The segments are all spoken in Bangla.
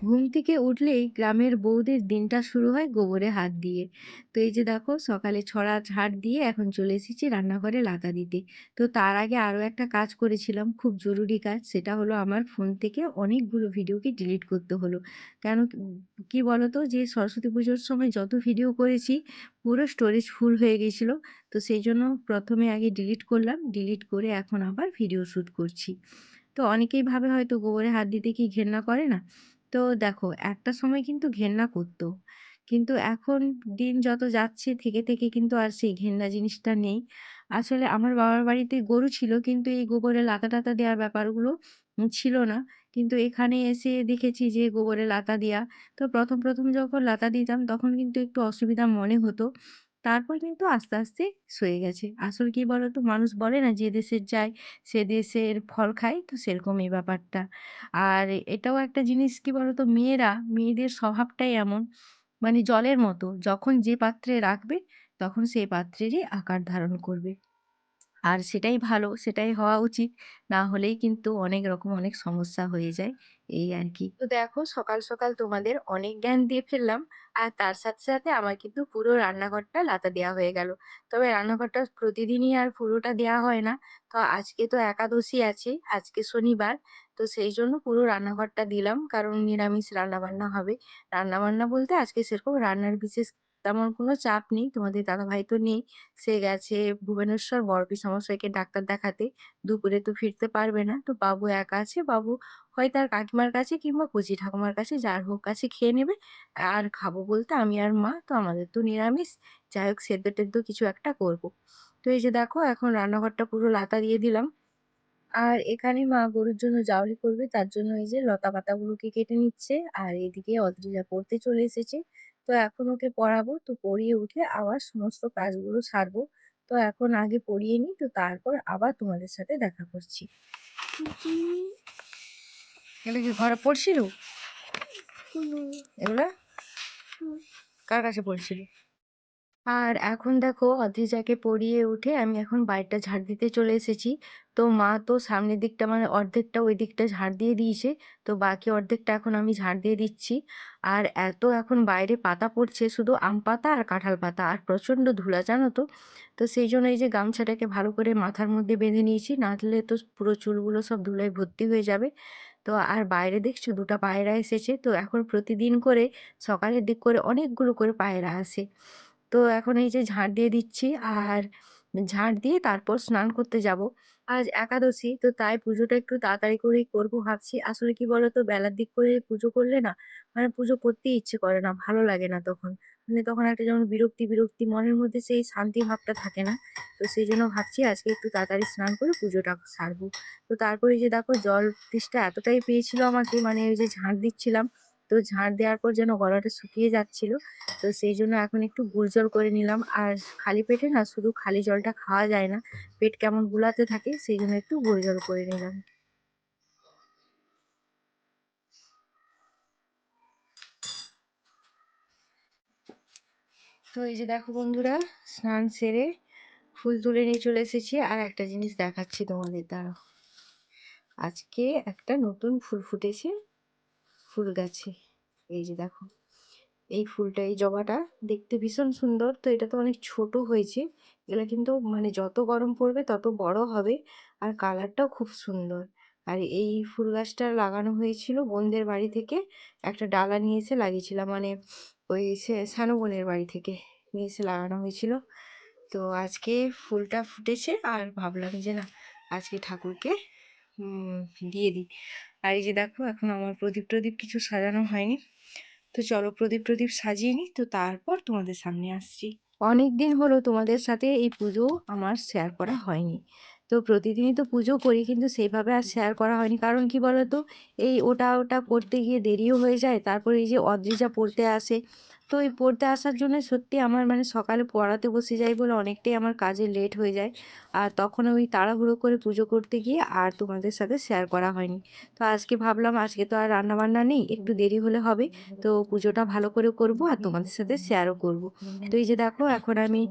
ঘুম থেকে উঠলেই গ্রামের বউদের দিনটা শুরু হয় গোবরে হাত দিয়ে। তো এই যে দেখো, সকালে ছড়া ঝাড় দিয়ে এখন চলে এসেছি রান্নাঘরে লাতা দিতে। তো তার আগে আরও একটা কাজ করেছিলাম, খুব জরুরি কাজ, সেটা হলো আমার ফোন থেকে অনেকগুলো ভিডিওকে ডিলিট করতে হলো। কেন কি বলতো, যে সরস্বতী পুজোর সময় যত ভিডিও করেছি, পুরো স্টোরেজ ফুল হয়ে গেছিল তো সেই জন্য প্রথমে আগে ডিলিট করলাম। ডিলিট করে এখন আবার ভিডিও শ্যুট করছি। তো অনেকেই ভাবে হয়তো গোবরে হাত দিতে কি ঘেন্না করে না? তো দেখো একটা সময় কিন্তু ঘেন্না করতো। কিন্তু এখন দিন যত যাচ্ছে থেকে, থেকে কিন্তু আর সেই ঘেন্না জিনিসটা নেই। আসলে আমার বাবার বাড়িতে গরু ছিল কিন্তু এই গোবরে লাতা-টাতা দেওয়ার ব্যাপারগুলো ছিল না। কিন্তু এখানে এসে দেখেছি যে গোবরে লাতা দেয়া। তো ১ম, ১ম যখন লাতা দিতাম তখন কিন্তু একটু অসুবিধা মনে হতো। তারপর কিন্তু আস্তে, আস্তে সয়ে গেছে। আসলে কি বলতো মানুষ বলে না যে দেশের যায় সে দেশের ফল খায় তো সেরকম এই ব্যাপারটা। আর এটাও একটা জিনিস কি বলতো মেয়েরা, মেয়েদের স্বভাবটাই এমন মানে জলের মতো। যখন যে পাত্রে রাখবে তখন সেই পাত্রেরই আকার ধারণ করবে। আর সেটাই ভালো, সেটাই হওয়া উচিত। না হলেই কিন্তু অনেক রকম অনেক সমস্যা হয়ে যায়। এই আর কি। তো দেখো সকাল, সকাল তোমাদের অনেক জ্ঞান দিয়ে ফেললাম। আর তার সাথে, সাথে আমার কিন্তু পুরো রান্নাঘরটা লাতা দেওয়া হয়ে গেল। তবে রান্নাঘরটা প্রতিদিনই আর পুরোটা দেওয়া হয় না। তো আজকে তো একাদশী আছে, আজকে শনিবার। তো সেই জন্য পুরো রান্নাঘরটা দিলাম। কারণ নিরামিষ রান্নাবান্না হবে। রান্নাবান্না বলতে আজকে সেরকম রান্নার বিশেষ তেমন কোনো চাপ নেই। তোমাদের দাদাভাই তো নেই। সে গেছে ভুবনেশ্বর বড় পিসেমশাইকে ডাক্তার দেখাতে। দুপুরে তো ফিরতে পারবে না। তো বাবু একা আছে। বাবু হয় তার কাকিমার কাছে কিংবা কচি ঠাকুমার কাছে যার হোক কাছে খেয়ে নেবে। আর খাব বলতে আমি আর মা। তো আমাদের তো নিরামিষ। যাই হোক, সেদ্ধ-টেদ্ধ কিছু একটা করব। তো এই যে দেখো, এখন রান্নাঘরটা পুরো লাতা দিয়ে দিলাম। আর এখানে মা গরুর জন্য জাউলি করবে তার জন্য এই যে লতাপাতাগুলোকে কেটে নিচ্ছে। আর এদিকে অদ্রিজা পড়তে চলে এসেছে। তো এখন ওকে পড়াবো। তো পড়িয়ে উঠে আবার সমস্ত কাজগুলো সারবো। তো এখন আগে পড়িয়ে নিই তো তারপর আবার তোমাদের সাথে দেখা করছি। এগুলো কি ঘরে পড়ছিল? এগুলা? কার কাছে পড়ছিল? আর এখন দেখো অদ্রিজাকে পড়িয়ে উঠে আমি এখন বাড়িটা ঝাড় দিতে চলে এসেছি। তো মা তো সামনের দিকটা মানে অর্ধেকটা ওই দিকটা ঝাড় দিয়ে দিয়েছে। তো বাকি অর্ধেকটা এখন আমি ঝাড় দিয়ে দিচ্ছি। আর এত এখন বাইরে পাতা পড়ছে, শুধু আম পাতা আর কাঁঠাল পাতা আর প্রচণ্ড ধুলা, জানো তো? তো সেই জন্য এই যে গামছাটাকে ভালো করে মাথার মধ্যে বেঁধে নিয়েছি। না নাহলে তো পুরো চুলগুলো সব ধুলায় ভর্তি হয়ে যাবে। তো আর বাইরে দেখছ ২ টা পায়রা এসেছে। তো এখন প্রতিদিন করে সকালের দিক করে অনেকগুলো করে পায়রা আসে। তো এখন এই যে ঝাঁট দিয়ে দিচ্ছি আর ঝাঁট দিয়ে তারপর স্নান করতে যাব। আজ একাদশী তো তাই পুজোটা একটু তাড়াতাড়ি করেই করব ভাবছি। আসলে কি বলতো বেলার দিক করে পুজো করলে না মানে পুজো করতেই ইচ্ছে করে না, ভালো লাগে না তখন। মানে তখন একটা যেমন বিরক্তি, বিরক্তি মনের মধ্যে সেই শান্তি ভাবটা থাকে না। তো সেই জন্য ভাবছি আজকে একটু তাড়াতাড়ি স্নান করে পুজোটা সারবো। তো তারপরে যে দেখো জল তেষ্টা এতটাই পেয়েছিল আমাকে মানে ওই যে ঝাঁট দিচ্ছিলাম। তো ঝাঁট দেওয়ার পর যেন গলাটা শুকিয়ে যাচ্ছিল। তো সেই জন্য এখন একটু গুড় জল করে নিলাম। আর খালি পেটে না শুধু খালি জলটা খাওয়া যায় না। পেট কেমন গুলাতে থাকে সেই জন্য একটু গুড় জল করে নিলাম। তো এই যে দেখো বন্ধুরা, স্নান সেরে ফুল তুলে নিয়ে চলে এসেছি। আর একটা জিনিস দেখাচ্ছি তোমাদের, দাঁড়াও। আজকে একটা নতুন ফুল ফুটেছে ফুল গাছে। এই যে দেখো। এই ফুলটা, এই জবাটা দেখতে ভীষণ সুন্দর। তো এটা তো অনেক ছোট হয়েছে। এগুলা কিন্তু মানে যত গরম পড়বে তত বড় হবে। আর কালারটাও খুব সুন্দর। আর এই ফুল গাছটা লাগানো হয়েছিল বোনদের বাড়ি থেকে। একটা ডালা নিয়ে এসে লাগিয়েছিলাম। মানে ওই সে শানু বোনের বাড়ি থেকে নিয়ে এসে লাগানো হয়েছিল। তো আজকে ফুলটা ফুটেছে আর ভাবলাম যে না, আজকে ঠাকুরকে দিয়ে দিই। আর এই যে দেখো, এখন আমার প্রদীপ-টদীপ কিছু সাজানো হয়নি। তো চলো প্রদীপ-টদীপ সাজিয়ে নিই, তো তারপর তোমাদের সামনে আসছি। অনেক দিন হলো তোমাদের সাথে এই পুজো আমার শেয়ার করা হয়নি। তো প্রতিদিনই তো পুজো করি কিন্তু সেইভাবে আর শেয়ার করা হয়নি। কারণ কি বলতো? এই ওটা, ওটা করতে গিয়ে দেরিও হয়ে যায়। তারপরে এই যে অদ্রিজা পড়তে আসে। তো এই পড়তে আসার জন্য সত্যি আমার মানে সকালে পড়াতে বসে যাই বলে অনেকটাই আমার কাজে লেট হয়ে যায়। আর তখন ওই তাড়াহুড়ো করে পুজো করতে গিয়ে আর তোমাদের সাথে শেয়ার করা হয়নি। তো আজকে ভাবলাম আজকে তো আর রান্নাবান্না নেই। একটু দেরি হলে হবে। তো পুজোটা ভালো করে করব আর তোমাদের সাথে শেয়ারও করব। তো এই যে দেখো এখন আমি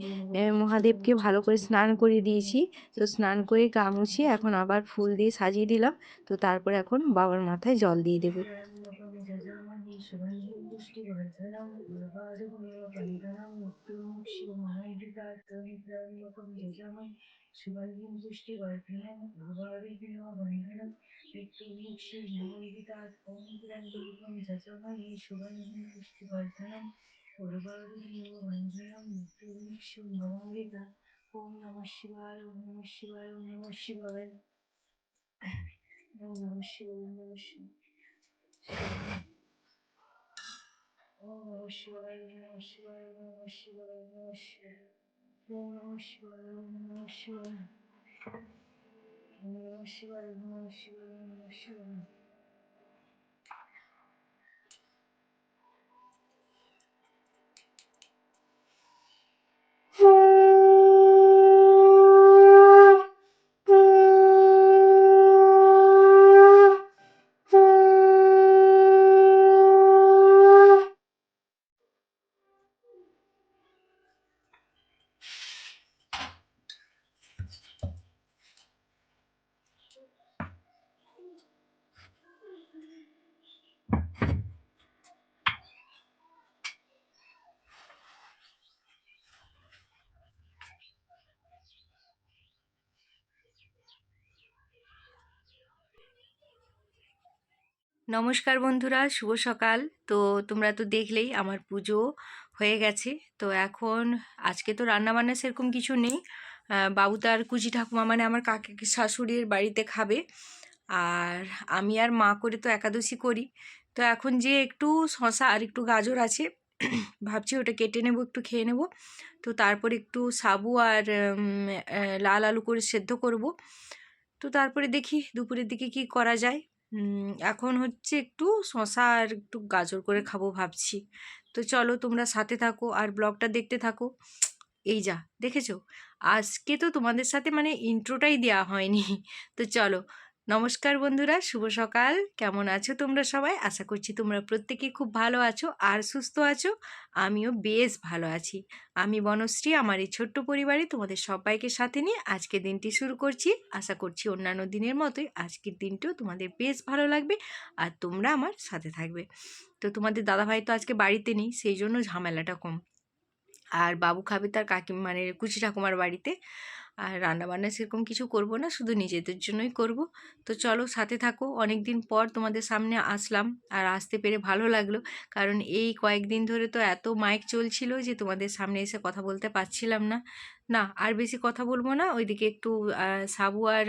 মহাদেবকে ভালো করে স্নান করিয়ে দিয়েছি। তো স্নান করে গা মুছিয়ে এখন আবার ফুল দিয়ে সাজিয়ে দিলাম। তো তারপর এখন বাবার মাথায় জল দিয়ে দেবো। শুভাঙ্গি দৃষ্টি গল্প オムナムシバイ、オムナムシバイ、オムナムシバイ。オムナムシバイ、オムもしシバイ。オムナムシバイ、オムナムシバイ、オムナムシバイ、オムナムシバイ。オムナムシバイ、オムナムシバイ。オムナムシバイ、オムナムシバイ、オムナムシバイ。নমস্কার বন্ধুরা, শুভ সকাল। তো তোমরা তো দেখলেই আমার পুজো হয়ে গেছে। তো এখন আজকে তো রান্নাবান্না সেরকম কিছু নেই। বাবু তার কুচি ঠাকুমা মানে আমার কাকি শাশুড়ির বাড়িতে খাবে। আর আমি আর মা করে তো একাদশী করি। তো এখন যে একটু শশা আর একটু গাজর আছে, ভাবছি ওটা কেটে নেব, একটু খেয়ে নেব। তো তারপর একটু সাবু আর লাল আলু করে সেদ্ধ করব। তো তারপরে দেখি দুপুরের দিকে কি করা যায়। এখন হচ্ছে একটু শশা আর একটু গাজর করে খাব ভাবছি। তো চলো তোমরা সাথে থাকো আর ব্লগটা দেখতে থাকো। এই যা, দেখেছ? আজকে তো তোমাদের সাথে মানে ইন্ট্রোটাই দেওয়া হয়নি। তো চলো নমস্কার বন্ধুরা, শুভ সকাল। কেমন আছো তোমরা সবাই? আশা করছি তোমরা প্রত্যেকে খুব ভালো আছো আর সুস্থ আছো। আমিও বেশ ভালো আছি। আমি বনশ্রী, আমার এই ছোট্ট পরিবারে তোমাদের সবাইকে সাথে নিয়ে আজকে দিনটি শুরু করছি। আশা করছি অন্যান্য দিনের মতোই আজকের দিনটিও তোমাদের বেশ ভালো লাগবে আর তোমরা আমার সাথে থাকবে। তো তোমাদের দাদাভাই তো আজকে বাড়িতে নেই, সেই জন্য ঝামেলাটা কম। আর বাবু খাবে তার কাকি মানে কুচি ঠাকুমার বাড়িতে। আর রান্নাবান্না সেরকম কিছু করব না, শুধু নিজেদের জন্যই করব। তো চলো সাথে থাকো অনেক দিন পর তোমাদের সামনে আসলাম। আর আসতে পেরে ভালো লাগল, কারণ এই কয়েকদিন ধরে তো এত মাইক চলছিল যে তোমাদের সামনে এসে কথা বলতে পারছিলাম না। না, আর বেশি কথা বলব না, ওইদিকে একটু সাবু আর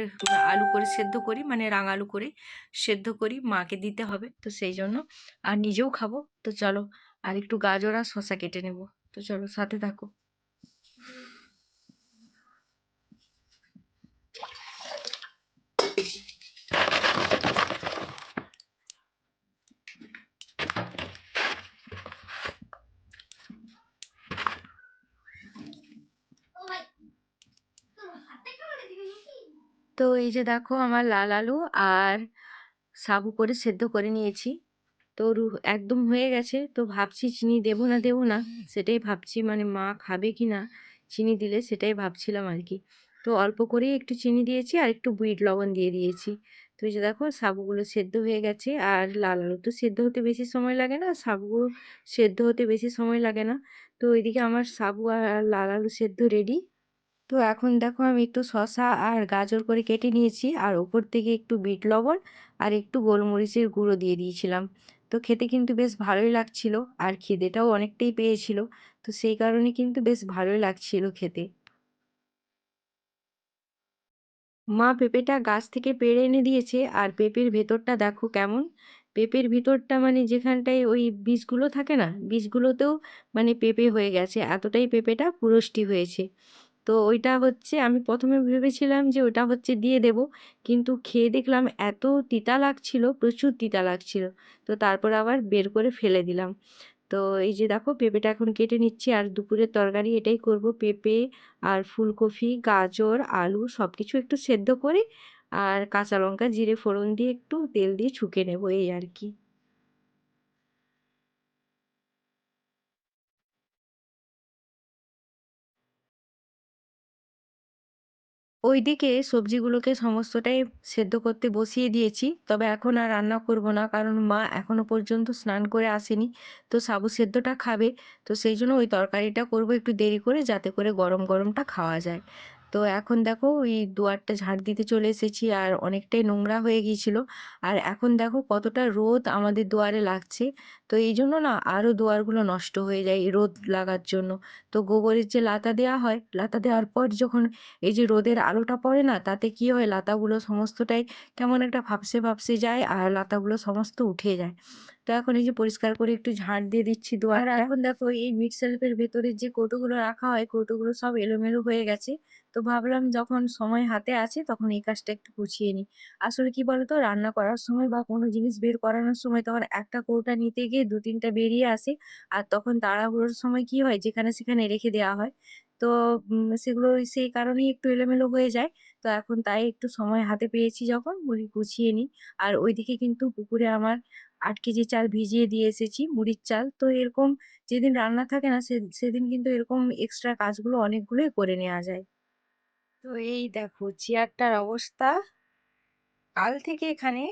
আলু করে সেদ্ধ করি মানে রাঙালু করে সেদ্ধ করি, মাকে দিতে হবে। তো সেই জন্য, আর নিজেও খাব। তো চলো, আর একটু গাজর আর শশা কেটে নেব। তো চলো সাথে থাকো। তো এই যে দেখো আমার লাল আলু আর সাবু করে সেদ্ধ করে নিয়েছি। তো একদম হয়ে গেছে। তো ভাবছি চিনি দেবো না দেবো না, সেটাই ভাবছি মানে মা খাবে কি না, চিনি দিলে সেটাই ভাবছিলাম আর কি। তো অল্প করেই একটু চিনি দিয়েছি আর একটু বিট লবণ দিয়ে দিয়েছি। তো এই যে দেখো সাবুগুলো সেদ্ধ হয়ে গেছে আর লাল আলু তো সেদ্ধ হতে বেশি সময় লাগে না সাবু সেদ্ধ হতে বেশি সময় লাগে না। তো ওইদিকে আমার সাবু আর লাল আলু সেদ্ধ রেডি তো এখন দেখো আমি একটু শশা আর গাজর করে কেটে নিয়েছি, আর ওপর থেকে একটু বিট লবণ আর একটু গোলমরিচের গুঁড়ো দিয়ে দিয়েছিলাম। তো খেতে কিন্তু বেশ ভালোই লাগছিল আর খিদেটাও অনেকটাই পেয়েছিল। তো সেই কারণে কিন্তু বেশ ভালোই লাগছিল খেতে। মা পেঁপেটা গাছ থেকে পেড়ে এনে দিয়েছে আর পেঁপের ভেতরটা দেখো কেমন। পেঁপের ভিতরটা মানে যেখানটায় ওই বীজগুলো থাকে না, বীজগুলোতেও মানে পেঁপে হয়ে গেছে। এতটাই পেঁপেটা পুরষ্টি হয়েছে। তো ওইটা হচ্ছে আমি প্রথমে ভেবেছিলাম যে ওটা হচ্ছে দিয়ে দেব। কিন্তু খেয়ে দেখলাম এত তিতা লাগছিল, প্রচুর তিতা লাগছিল। তো তারপর আবার বের করে ফেলে দিলাম। তো এই যে দেখো পেঁপেটা এখন কেটে নিচ্ছি আর দুপুরের তরকারি এটাই করব। পেঁপে আর ফুলকপি, গাজর, আলু সব কিছু একটু সেদ্ধ করে আর কাঁচা লঙ্কা, জিরে, ফোড়ন দিয়ে একটু তেল দিয়ে ছুঁকে নেব, এই আর কি। ওইদিকে সবজিগুলোকে সমস্তটাই সেদ্ধ করতে বসিয়ে দিয়েছি। তবে এখন আর রান্না করব না, কারণ মা এখনও পর্যন্ত স্নান করে আসেনি। তো সাবু সেদ্ধটা খাবে, তো সেই জন্য ওই তরকারিটা করব একটু দেরি করে, যাতে করে গরম গরমটা খাওয়া যায়। তো এখন দেখো ওই দুয়ারটা ঝাড় দিতে চলে এসেছি আর অনেকটাই নোংরা হয়ে গিয়েছিল। আর এখন দেখো কতটা রোদ আমাদের দুয়ারে লাগছে। তো এই জন্য না আরও দুয়ারগুলো নষ্ট হয়ে যায় রোদ লাগার জন্য। তো গোবরের যে লাতা দেওয়া হয়, লাতা দেওয়ার পর যখন এই যে রোদের আলোটা পড়ে না, তাতে কি হয় লাতাগুলো সমস্তটাই কেমন একটা ফাপসে ফাপসে যায় আর লাতাগুলো সমস্ত উঠে যায়। তো এখন এই যে পরিষ্কার করে একটু ঝাড় দিয়ে দিচ্ছি দুয়ার। আর এখন দেখো এই শেলফের ভেতরে যে কৌটোগুলো রাখা হয়, কৌটোগুলো সব এলোমেলো হয়ে গেছে। তো ভাবলাম যখন সময় হাতে আছে তখন এই কাজটা একটু গুছিয়ে নিই। আসলে কি বলতো? রান্না করার সময় বা কোনো জিনিস বের করানোর সময় তখন একটা কৌটা নিতে গিয়ে দু তিনটা বেরিয়ে আসে। আর তখন তাড়াহুড়োর সময় কি হয়? যেখানে সেখানে রেখে দেওয়া হয়। তো সেগুলো সেই কারণেই একটু এলোমেলো হয়ে যায়। তো এখন তাই একটু সময় হাতে পেয়েছি যখন ওই গুছিয়ে নিই। আর ওইদিকে কিন্তু পুকুরে আমার আট কেজি চাল ভিজিয়ে দিয়ে এসেছি, মুড়ির চাল। তো এরকম যেদিন রান্না থাকে না, সে, সেদিন কিন্তু এরকম এক্সট্রা কাজগুলো অনেকগুলোই করে নেওয়া যায়। তো এই দেখো চেয়ারটার অবস্থা। কাল থেকে এখানে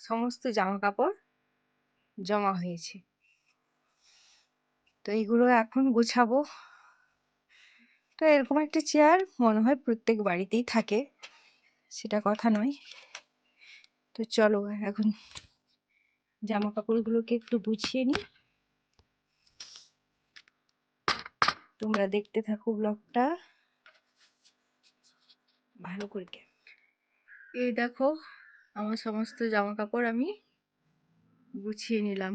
সমস্ত জামা কাপড় জমা হয়েছে। তো এইগুলো এখন গোছাবো। তো এরকম একটা চেয়ার মনে হয় প্রত্যেক বাড়িতেই থাকে, সেটা কথা নয়। তো চলো এখন জামা কাপড়গুলোকে একটু গুছিয়ে নিই। তোমরা দেখতে থাকো ব্লগটা। ভালো করে এই দেখো আমার সমস্ত জামা কাপড় আমি গুছিয়ে নিলাম।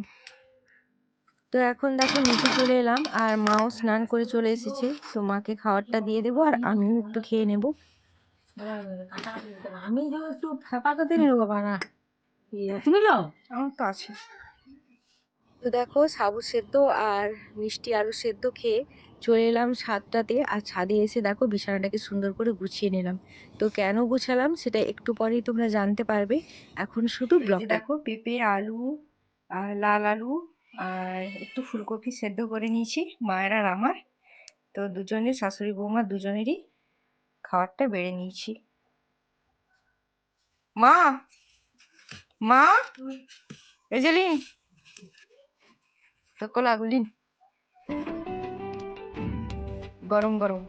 তো এখন দেখো নিচে চলে এলাম আর মাও স্নান করে চলে এসেছে। তো মাকে খাবারটা দিয়ে দেবো আর আমিও একটু খেয়ে নেব। আমি যে একটু ফাঁপা করতে নিল বাবা আমার তো আছে। তো দেখো সাবু সেদ্ধ আর মিষ্টি আলু সেদ্ধ খেয়ে চলে এলাম ছাদটাতে আর ছাদে এসে দেখো বিছানাটাকে সুন্দর করে গুছিয়ে নিলাম। তো কেন গুছালাম সেটা একটু পরেই তোমরা জানতে পারবে। এখন শুধু ব্লগ দেখো পেঁপে আলু আর লাল আলু আর একটু ফুলকপি সেদ্ধ করে নিয়েছি মায়ের আর আমার। তো দুজনের শাশুড়ি বৌমা দুজনেরই খাবারটা বেড়ে নিয়েছি। মা! মা! এই যে লিন। তো কলাগুলিন গরম গরম।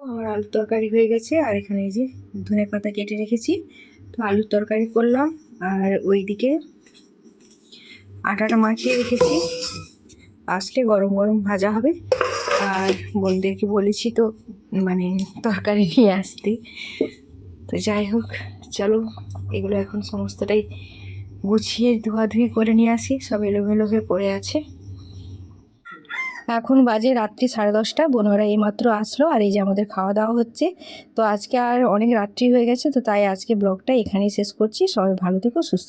আমার আলুর তরকারি হয়ে গেছে, আর এখানে এই যে ধনে পাতা কেটে রেখেছি। তো আলুর তরকারি করলাম, আর ওইদিকে আটাটা মাখিয়ে রেখেছি। আসলে গরম গরম ভাজা হবে। আর বোনদেরকে বলেছি তো মানে তরকারি নিয়ে আসতে। তো যাই হোক। চলো, এগুলো এখন সমস্তটাই গুছিয়ে ধোয়াধুয়ি করে নিয়ে আসি, সব এলোমেলো হয়ে পড়ে আছে। এখন বাজে রাত্রি সাড়ে দশটা বোনরা এইমাত্র আসলো, আর এই যে আমাদের খাওয়া দাওয়া হচ্ছে। তো আজকে আর অনেক রাত্রি হয়ে গেছে, তো তাই আজকে ব্লগটা এখানেই শেষ করছি। সবাই ভালো থেকো, সুস্থ